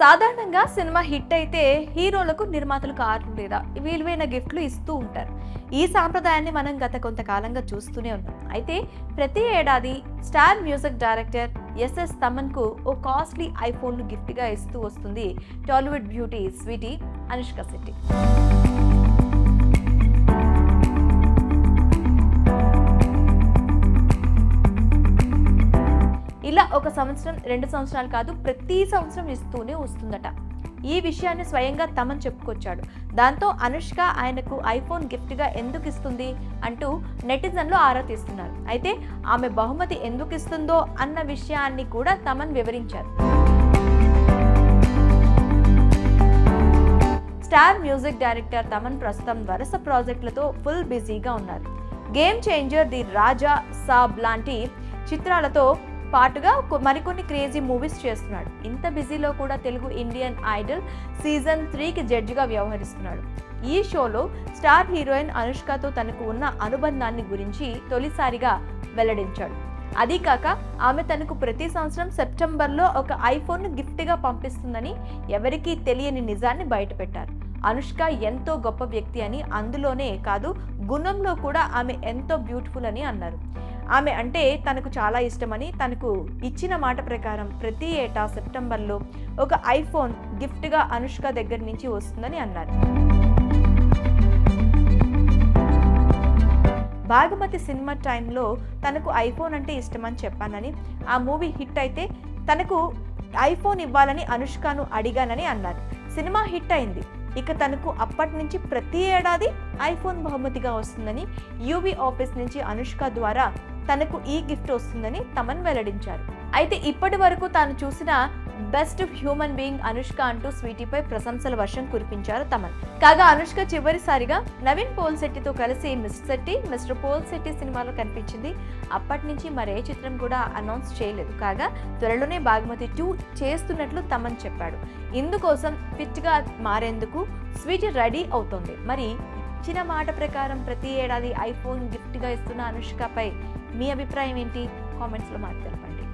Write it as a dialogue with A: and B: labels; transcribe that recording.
A: సాధారణంగా cinema hit అయితే హీరోలకు నిర్మాతలకు కార్లు లేదా విలువైన గిఫ్ట్లు ఇస్తూ ఉంటారు. ఈ సాంప్రదాయాన్ని మనం గత కొంతకాలంగా చూస్తూనే ఉన్నాం. అయితే ప్రతి ఏడాది స్టార్ మ్యూజిక్ డైరెక్టర్ ఎస్ఎస్ తమన్కు ఓ కాస్ట్లీ ఐఫోన్ను గిఫ్ట్గా ఇస్తూ వస్తుంది Tollywood beauty sweety Anushka Shetty. ఇలా ఒక సంవత్సరం రెండు సంవత్సరాలు కాదు ప్రతి సంవత్సరం ఇస్తూనే వస్తుందట. ఈ విషయాన్ని స్వయంగా తమన్ చెప్పుకొచ్చాడు. దాంతో అనుష్క ఆయనకు ఐఫోన్ గిఫ్ట్గా ఎందుకు ఇస్తుంది అంటూ నెటిజన్లు ఆరా తీస్తున్నారు. అయితే ఆమె బహుమతి ఎందుకు ఇస్తుందో అన్న విషయాన్ని కూడా తమన్ వివరించారు. స్టార్ మ్యూజిక్ డైరెక్టర్ తమన్ ప్రస్తుతం వరుస ప్రాజెక్టులతో ఫుల్ బిజీగా ఉన్నారు. Game changer the Raja Saab లాంటి చిత్రాలతో పాటుగా మరికొన్ని క్రేజీ మూవీస్ చేస్తున్నాడు. ఇంత బిజీలో కూడా తెలుగు ఇండియన్ ఐడల్ సీజన్ త్రీకి జడ్జిగా వ్యవహరిస్తున్నాడు. ఈ షోలో స్టార్ హీరోయిన్ అనుష్కతో తనకు ఉన్న అనుబంధాన్ని గురించి తొలిసారిగా వెల్లడించాడు. అదీ కాక ఆమె తనకు ప్రతి సంవత్సరం సెప్టెంబర్లో ఒక ఐఫోన్ను గిఫ్ట్గా పంపిస్తుందని ఎవరికీ తెలియని నిజాన్ని బయటపెట్టారు. అనుష్క ఎంతో గొప్ప వ్యక్తి అని అందులోనే కాదు గుణంలో కూడా ఆమె ఎంతో బ్యూటిఫుల్ అని అన్నారు. ఆమె అంటే తనకు చాలా ఇష్టమని తనకు ఇచ్చిన మాట ప్రకారం ప్రతి ఏటా సెప్టెంబర్లో ఒక ఐఫోన్ గిఫ్ట్గా అనుష్క దగ్గర నుంచి వస్తుందని అన్నారు. భాగమతి సినిమా టైంలో తనకు ఐఫోన్ అంటే ఇష్టమని చెప్పానని ఆ మూవీ హిట్ అయితే తనకు ఐఫోన్ ఇవ్వాలని అనుష్కను అడిగానని అన్నారు. సినిమా హిట్ అయింది. ఇక తనకు అప్పటి నుంచి ప్రతి ఏడాది ఐఫోన్ బహుమతిగా వస్తుందని యూవీ ఆఫీస్ నుంచి అనుష్క ద్వారా తనకు ఈ గిఫ్ట్ వస్తుందని తమన్ వెల్లడించారు. అయితే ఇప్పటి వరకు తాను చూసిన బెస్ట్ హ్యూమన్ బీయింగ్ అనుష్క అంటూ స్వీటీపై ప్రశంసల వర్షం కురిపించారు తమన్. కాగా అనుష్క చివరిసారిగా నవీన్ పోల్ శెట్టితో కలిసి Mr Shetty Mr pole Shetty సినిమాలో కనిపించింది. అప్పటి నుంచి మరే చిత్రం కూడా అనౌన్స్ చేయలేదు. కాగా త్వరలోనే బాగ్మతి టూ చేస్తున్నట్లు తమన్ చెప్పాడు. ఇందుకోసం ఫిట్గా మారేందుకు స్వీటీ రెడీ అవుతోంది. మరి ఇచ్చిన మాట ప్రకారం ప్రతి ఏడాది ఐఫోన్ గిఫ్ట్గా ఇస్తున్న అనుష్కపై మీ అభిప్రాయం ఏంటి? కామెంట్స్లో మాకు తెలపండి.